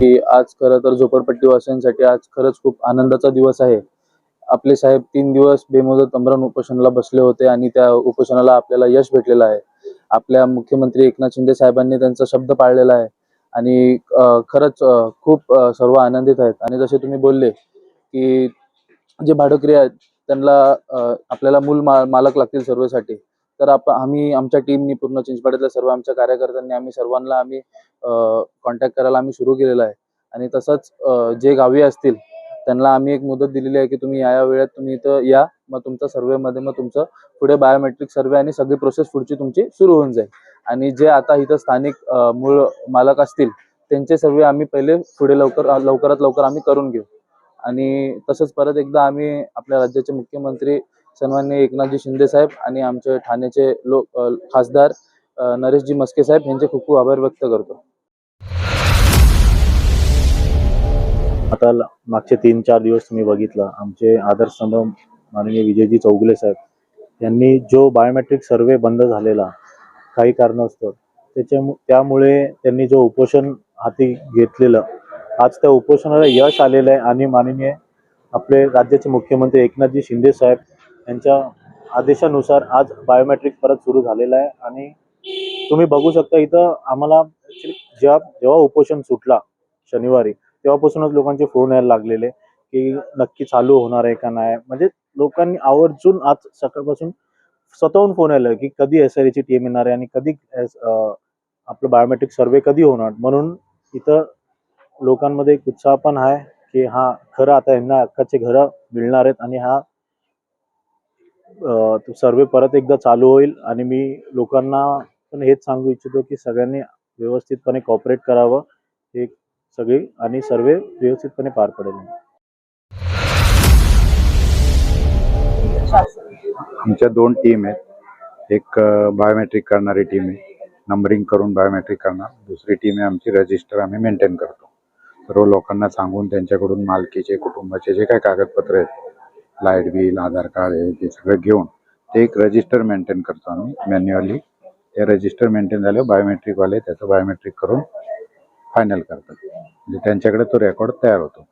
की आज खरं तर झोपडपट्टीवासियांसाठी आज खरंच खूप आनंदाचा दिवस आहे. आपले साहेब तीन दिवस बेमुदत अमरण उपोषणाला बसले होते आणि त्या उपोषणाला आपल्याला यश भेटलेलं आहे. आपल्या मुख्यमंत्री एकनाथ शिंदे साहेबांनी त्यांचा शब्द पाळलेला आहे आणि खरंच खूप सर्व आनंदित आहेत. आणि जसे तुम्ही बोलले की जे भाडोत्री आहेत त्यांना आपल्याला मूल मालक लागतील सर्वेसाठी. तर आप आम्ही आमच्या टीमनी पूर्ण चिंचपाड्यातल्या सर्व आमच्या कार्यकर्त्यांनी आम्ही सर्वांना आम्ही कॉन्टॅक्ट करायला आम्ही सुरू केलेलं आहे. आणि तसंच जे गावी असतील त्यांना आम्ही एक मुदत दिलेली आहे की तुम्ही या या वेळेत तुम्ही इथं या मग तुमचा सर्वेमध्ये मग तुमचं पुढे बायोमेट्रिक सर्वे आणि सगळी प्रोसेस पुढची तुमची सुरू होऊन जाईल. आणि जे आता इथं स्थानिक मूळ मालक असतील त्यांचे सर्वे आम्ही पहिले पुढे लवकर लवकरात लवकर आम्ही करून घेऊ. आणि तसंच परत एकदा आम्ही आपल्या राज्याचे मुख्यमंत्री सन्मान्य एकनाथजी शिंदे साहेब आणि आमचे ठाण्याचे लोक खासदार नरेशजी मस्के साहेब यांचे खूप खूप आभार व्यक्त करतो. आता मागचे तीन चार दिवस तुम्ही बघितलं आमचे आदर्शस्तंभ माननीय विजयजी चौगुले साहेब यांनी जो बायोमेट्रिक सर्वे बंद झालेला काही कारणास्तव त्याच्या त्यामुळे त्यांनी जो उपोषण हाती घेतलेलं आज त्या उपोषणाला यश आलेलं आहे आणि माननीय आपले राज्याचे मुख्यमंत्री एकनाथजी शिंदे साहेब यांच्या आदेशानुसार आज बायोमेट्रिक परत सुरू झालेलं आहे आणि तुम्ही बघू शकता इथं आम्हाला जेव्हा जेव्हा उपोषण सुटला शनिवारी तेव्हापासूनच लोकांचे फोन यायला लागलेले की नक्की चालू होणार आहे का नाही. म्हणजे लोकांनी आवर्जून आज सकाळपासून स्वतःहून फोन यायला की कधी एस एची टीम येणार आहे आणि कधी आपलं बायोमेट्रिक सर्वे कधी होणार. म्हणून इथं लोकांमध्ये एक उत्साह पण आहे की हा खरं आता यांना हक्काचे घरं मिळणार आहेत आणि हा सर्वे परत एकदा चालू होईल आणि मी लोकांना पण हेच सांगू इच्छितो की सगळ्यांनी व्यवस्थितपणे कॉपरेट करावं. हे सगळी आणि सर्वे व्यवस्थितपणे पार पडेल. आमच्या दोन टीम आहेत. एक बायोमेट्रिक करणारी टीम आहे. नंबरिंग करून बायोमेट्रिक करणार. दुसरी टीम आहे आमची रजिस्टर आम्ही मेंटेन करतो. सर्व लोकांना सांगून त्यांच्याकडून मालकीचे कुटुंबाचे जे काही कागदपत्र आहेत लाइट बिल आधार कार्ड हे ते सगळं घेऊन ते एक रजिस्टर मेंटेन करतो आम्ही मॅन्युअली ते रजिस्टर मेंटेन झाल्यावर बायोमेट्रिकवाले त्याचं बायोमेट्रिक करून फायनल करतात. म्हणजे त्यांच्याकडे तो रेकॉर्ड तयार होतो.